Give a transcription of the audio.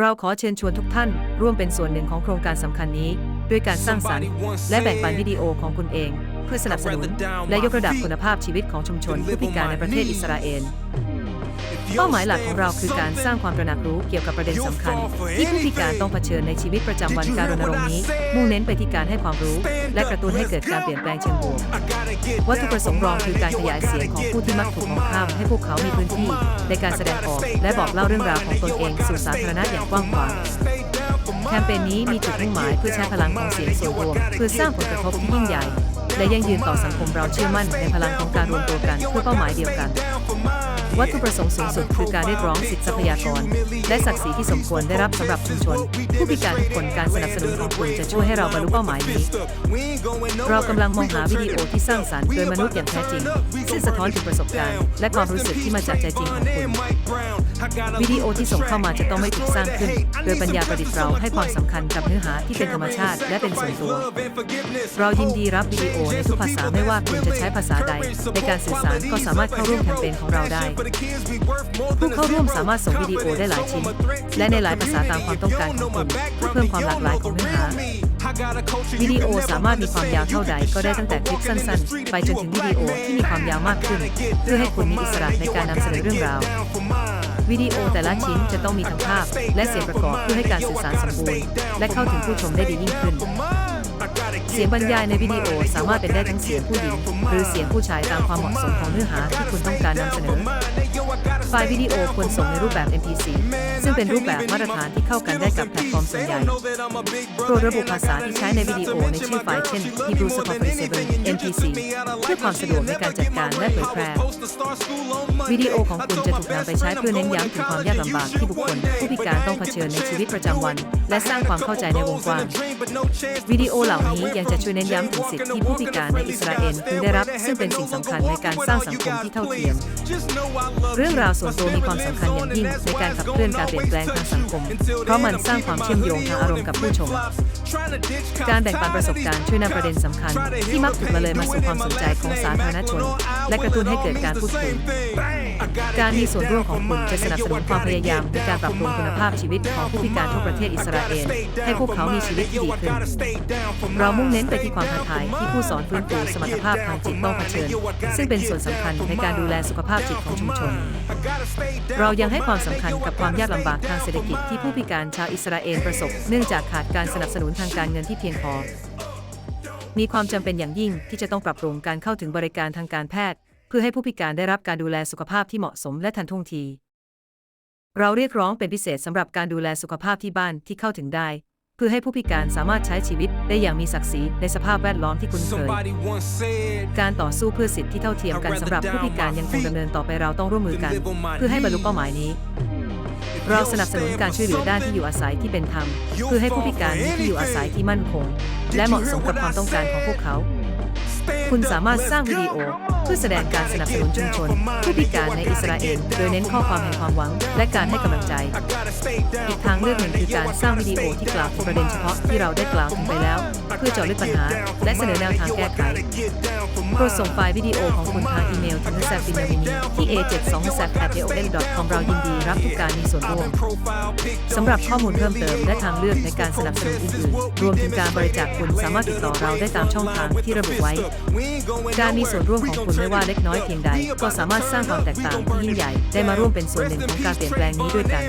เราขอเชิญชวนทุกท่าน ร่วมเป็นส่วนหนึ่งของโครงการสำคัญนี้ ด้วยการสร้างสรรค์ และแบ่งปันวิดีโอของคุณเอง เพื่อสนับสนุน และยกระดับคุณภาพชีวิตของชุมชนผู้พิการในประเทศอิสราเอล เป้าหมายหลักของเราคือการสร้างความตระหนักรู้เกี่ยวกับประเด็นสำคัญ ที่ผู้พิการต้องเผชิญในชีวิตประจำวันการรณรงค์นี้ มุ่งเน้นไปที่การให้ความรู้ และกระตุ้นให้เกิดการเปลี่ยนแปลงเชิงบวกวัตถุประสงค์รองคือการขยายเสียงของผู้ที่มักถูกมองข้ามให้พวกเขามีพื้นที่ ในการแสดงออก และบอกเล่าเรื่องราวของตนเองสู่สาธารณะอย่างกว้างขวางแคมเปญนี้มีจุดมุ่งหมายเพื่อใช้พลังของเสียงส่วนรวมเพื่อสร้างผลกระทบที่ยิ่งใหญ่ และยั่งยืนต่อสังคมเราเชื่อมั่นในพลังของการรวมตัวกันเพื่อเป้าหมายเดียวกัน วัตถุประสงค์สูงสุดคือการเรียกร้องสิทธิทรัพยากร และศักดิ์ศรีที่สมควรได้รับสำหรับชุมชน ผู้พิการทุกคนการสนับสนุนของคุณจะช่วยให้เราบรรลุเป้าหมายนี้ เรากำลังมองหาวิดีโอที่สร้างสรรค์โดยมนุษย์อย่างแท้จริง ซึ่งสะท้อนถึงประสบการณ์ และความรู้สึกที่มาจากใจจริงของคุณ วิดีโอที่ส่งเข้ามาจะต้องไม่ถูกสร้างขึ้น โดยปัญญาประดิษฐ์เราให้ความสำคัญกับเนื้อหาที่เป็นธรรมชาติ และเป็นส่วนตัว เรายินดีรับวิดีโอในทุกภาษาไม่ว่าคุณจะใช้ภาษาใด ในการสื่อสารก็สามารถเข้าร่วมแคมเปญของเราได้ ผู้เข้าร่วมสามารถส่งวิดีโอได้หลายชิ้น และในหลายภาษาตามความต้องการของคุณเพื่อเพิ่มความหลากหลายของเนื้อหาวิดีโอสามารถมีความยาวเท่าใดก็ได้ตั้งแต่คลิปสั้นๆ ไปจนถึงวิดีโอที่มีความยาวมากขึ้น เพื่อให้คุณมีอิสระในการนำเสนอเรื่องราว วิดีโอแต่ละชิ้นจะต้องมีทั้งภาพ และเสียงประกอบเพื่อให้การสื่อสารสมบูรณ์ และเข้าถึงผู้ชมได้ดียิ่งขึ้น เสียงบรรยายในวิดีโอสามารถเป็นได้ทั้งเสียงผู้หญิงหรือเสียงผู้ชายตามความเหมาะสมของเนื้อหาที่คุณต้องการนำเสนอ ฟล์วิดีโอควรส่งในรูปแบบ MP4 ซึ่งเป็นรูปแบบมาตรฐานที่เข้ากันได้กับแพลตฟอร์มส่วนใหญ่โปรดระบุภาษาที่ใช้ในวิดีโอในชื่อไฟล์เช่น Hebrew 47 MP4 เพื่อความสะดวกในการจัดการและเผยแพร่วิดีโอของคุณจะถูกนำไปใช้เพื่อเน้นย้ำถึงความยากลำบากที่บุคคลผู้พิการต้องเผชิญในชีวิตประจำวัน และสร้างความเข้าใจในวงกว้างวิดีโอเหล่านี้ยังจะช่วยเน้นย้ำถึงสิทธิที่ผู้พิการในอิสราเอลพึงได้รับ ซึ่งเป็นสิ่งสำคัญในการสร้างสังคมที่เท่าเทียม เรื่องราวส่วนตัวมีความสำคัญอย่างยิ่งในการขับเคลื่อนการเปลี่ยนแปลงทางสังคม เพราะมันสร้างความเชื่อมโยงทางอารมณ์กับผู้ชม การแบ่งปันประสบการณ์ช่วยนำประเด็นสำคัญ ที่มักถูกละเลยมาสู่ความสนใจของสาธารณชน และกระตุ้นให้เกิดการพูดคุยการมีส่วนร่วมของคุณจะสนับสนุนความพยายามในการปรับปรุงคุณภาพชีวิตของผู้พิการทั่วประเทศอิสราเอลให้พวกเขามีชีวิตที่ดีขึ้น เรามุ่งเน้นไปที่ความท้าทายที่ผู้สอนฟื้นฟูสมรรถภาพทางจิตต้องเผชิญ ซึ่งเป็นส่วนสำคัญในการดูแลสุขภาพจิตของชุมชนเรายังให้ความสำคัญกับความยากลำบากทางเศรษฐกิจที่ผู้พิการชาวอิสราเอลประสบ เนื่องจากขาดการสนับสนุนทางการเงินที่เพียงพอ มีความจำเป็นอย่างยิ่งที่จะต้องปรับปรุงการเข้าถึงบริการทางการแพทย์ เพื่อให้ผู้พิการได้รับการดูแลสุขภาพที่เหมาะสมและทันท่วงที เราเรียกร้องเป็นพิเศษสำหรับการดูแลสุขภาพที่บ้านที่เข้าถึงได้ เพื่อให้ผู้พิการสามารถใช้ชีวิตได้อย่างมีศักดิ์ศรีในสภาพแวดล้อมที่คุ้นเคย Somebody once said การต่อสู้เพื่อสิทธิที่เท่าเทียมกันสำหรับผู้พิการยังคงดำเนินต่อไปเราต้องร่วมมือกัน เพื่อให้บรรลุเป้าหมายนี้ เราสนับสนุนการช่วยเหลือด้านที่อยู่อาศัยที่เป็นธรรมเพื่อให้ผู้พิการมีที่อยู่อาศัยที่มั่นคง และเหมาะสมกับความต้องการของพวกเขา คุณสามารถสร้างวิดีโอ เพื่อแสดงการสนับสนุนชุมชนผู้พิการในอิสราเอลโดยเน้นข้อความแห่งความหวัง และการให้กำลังใจ อีกทางเลือกหนึ่งคือการสร้างวิดีโอที่กล่าวถึงประเด็นเฉพาะที่เราได้กล่าวถึงไปแล้ว เพื่อเจาะลึกปัญหา และเสนอแนวทางแก้ไขโปรดส่งไฟล์วิดีโอของคุณทางอีเมลถึง h a บินามินีที่ a72 เรายินดีรับทุกการมีส่วนร่วมสำหรับข้อมูลเพิ่มเติมและทางเลือกในการสนับสนุนอื่นๆรวมถึงการบริจาคคุณสามารถติดต่อเราได้ตามช่องทางที่ระบุไว้ การมีส่วนร่วมของคุณไม่ว่าเล็กน้อยเพียงใด ก็สามารถสร้างความแตกต่างที่ยิ่งใหญ่ ได้มาร่วมเป็นส่วนหนึ่งของการเปลี่ยนแปลงนี้ด้วยกัน